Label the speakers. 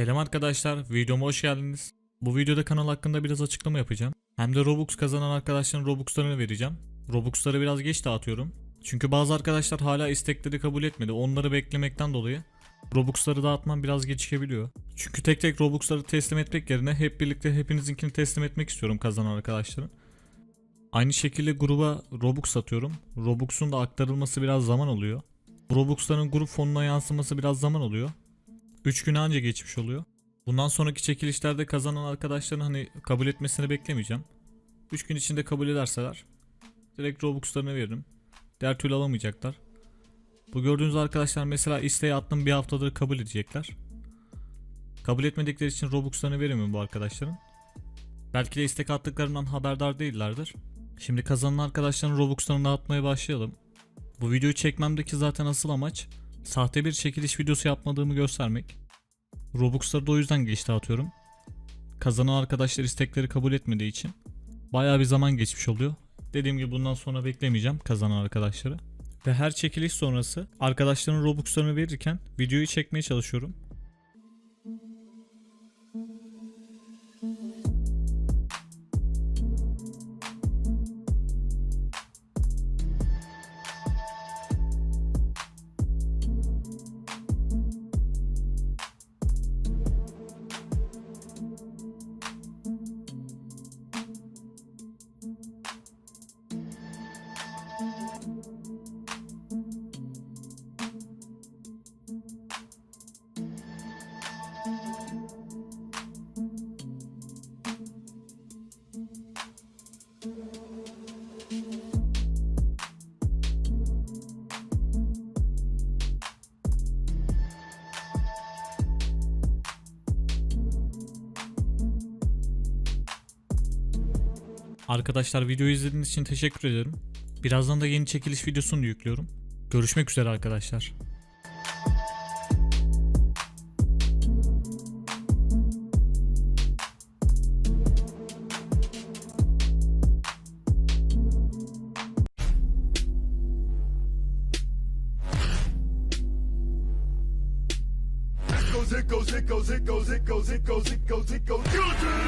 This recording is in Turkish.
Speaker 1: Selam arkadaşlar, videoma hoş geldiniz. Bu videoda kanal hakkında biraz açıklama yapacağım. Hem de Robux kazanan arkadaşların Robux'larını vereceğim. Robux'ları biraz geç dağıtıyorum. Çünkü bazı arkadaşlar hala istekleri kabul etmedi. Onları beklemekten dolayı Robux'ları dağıtmam biraz gecikebiliyor. Çünkü tek tek Robux'ları teslim etmek yerine hep birlikte hepinizinkini teslim etmek istiyorum kazanan arkadaşların. Aynı şekilde gruba Robux atıyorum. Robux'un da aktarılması biraz zaman alıyor. Robux'ların grup fonuna yansıması biraz zaman alıyor. 3 gün anca geçmiş oluyor. Bundan sonraki çekilişlerde kazanan arkadaşların hani kabul etmesini beklemeyeceğim. 3 gün içinde kabul ederseler direkt Robux'larını veririm. Diğer türlü alamayacaklar. Bu gördüğünüz arkadaşlar mesela isteği attım bir haftadır kabul edecekler. Kabul etmedikleri için Robux'larını veremem bu arkadaşların. Belki de istek attıklarından haberdar değillerdir. Şimdi kazanan arkadaşların Robux'larını dağıtmaya başlayalım. Bu videoyu çekmemdeki zaten asıl amaç sahte bir çekiliş videosu yapmadığımı göstermek. Robux'ları da o yüzden geç dağıtıyorum. Kazanan arkadaşlar istekleri kabul etmediği için bayağı bir zaman geçmiş oluyor. Dediğim gibi bundan sonra beklemeyeceğim kazanan arkadaşları. Ve her çekiliş sonrası arkadaşların Robux'larını verirken videoyu çekmeye çalışıyorum. Arkadaşlar videoyu izlediğiniz için teşekkür ederim. Birazdan da yeni çekiliş videosunu yüklüyorum. Görüşmek üzere arkadaşlar.
Speaker 2: It goes, it goes, it goes, it goes, it goes, it goes, it goes, it goes, guilty!